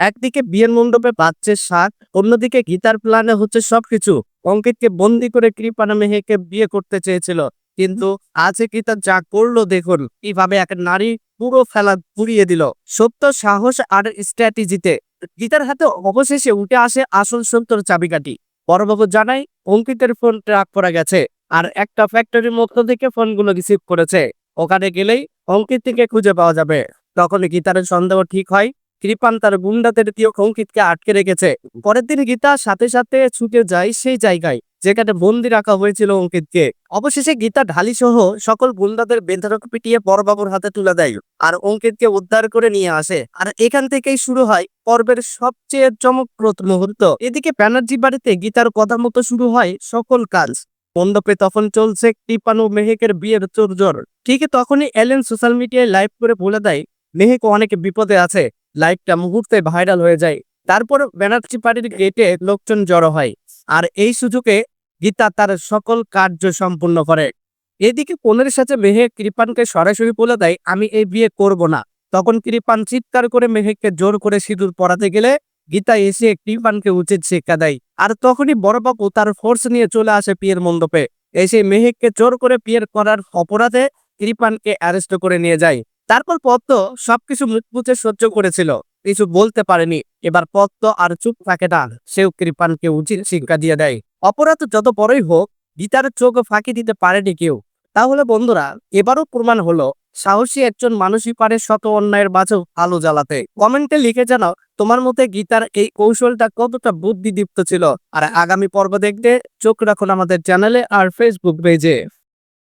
একদিকে বিয়ের মণ্ডপে বাচ্চের শাক, অন্যদিকে গীতার প্ল্যানে হচ্ছে সবকিছু। অঙ্কিতকে বন্দি করে কৃপানা মেহেকে বিয়ে করতে চেয়েছিল। কিন্তু আজকে গীতা যা করল দেখুন, কীভাবে এক নারী পুরো ফেলা পুড়িয়ে দিল। সত্য সাহস আর স্ট্র্যাটেজিতে গীতার হাতে অবশেষে উঠে আসে আসল সত্যর চাবিকাঠি। বড়বাবু জানাই অঙ্কিতের ফোন ট্রাক করা গেছে আর একটা ফ্যাক্টরির মধ্য থেকে ফোনগুলো রিসিভ করেছে। ওখানে গেলেই অঙ্কিত থেকে খুঁজে পাওয়া যাবে। তখন গীতার সন্দেহ ঠিক হয় কৃপান তার গুন্ডাদের দিয়ে অঙ্কিতকে আটকে রেখেছে। পরের দিন গীতা সাথে সাথে ছুটে যায় সেই জায়গায়, যেখানে বন্দি রাখা হয়েছিল অঙ্কিতকে। অবশেষে গীতা ঢালি সহ সকল গুন্ডাদের বেধারক পিটিয়ে বড়বাবুর হাতে তুলে দেয় আর অঙ্কিতকে উদ্ধার করে নিয়ে আসে। আর এখান থেকেই শুরু হয় পর্বের সবচেয়ে চমকপ্রদ মুহূর্ত। এদিকে ব্যানার্জি বাড়িতে গীতার কথা মতো শুরু হয় সকল কাজ। মণ্ডপে তখন চলছে কৃপান মেহেকের বিয়ের চোরজোর ঠিক তখনই এলেন সোশ্যাল মিডিয়ায় লাইভ করে বলে দেয়, মেহেক অনেক বিপদে আছে। লাইভটা মুহূর্তে ভাইরাল হয়ে যায়। তারপর ব্যানার্জি বাড়ির গেটে লোকজন জড়ো হয় আর এই সুযোগে গীতা তার সকল কার্য সম্পূর্ণ করে। এদিকে পনেরো সাথে মেহে কৃপানকে সরাসরি বলে দেয়, আমি এই বিয়ে করব না। তখন কৃপান চিৎকার করে মেহেককে জোর করে সিঁদুর পরাতে গেলে গীতা এসে কৃপানকে উচিত শিক্ষা দেয়। আর তখনই বড়বাবু তার ফোর্স নিয়ে চলে আসে পিয়ের মণ্ডপে। এসে মেহেককে জোর করে পিয়ের করার অপরাধে কৃপানকে অ্যারেস্ট করে নিয়ে যায়। তারপর পদ্ম সবকিছু মুচমুচে সহ্য করেছিল। কিছু বলতে পারেনি। এবার পদ্ম আর চুপ থাকে না। সেও কৃপানকে উচিত শিক্ষা দিয়ে দেয়। অপরাধ যত বড়ই হোক, গীতার চোখ ফাঁকি দিতে পারেনি কেউ। তাহলে বন্ধুরা, এবারও প্রমাণ হলো, সাহসী একজন মানুষই পারে শত অন্যায়ের মাঝেও আলো জ্বালাতে। কমেন্টে লিখে জানাও তোমার মতে গীতার এই কৌশলটা কতটা বুদ্ধিদীপ্ত ছিল? আর আগামী পর্ব দেখতে চোখ রাখুন আমাদের চ্যানেলে আর ফেসবুক পেজে।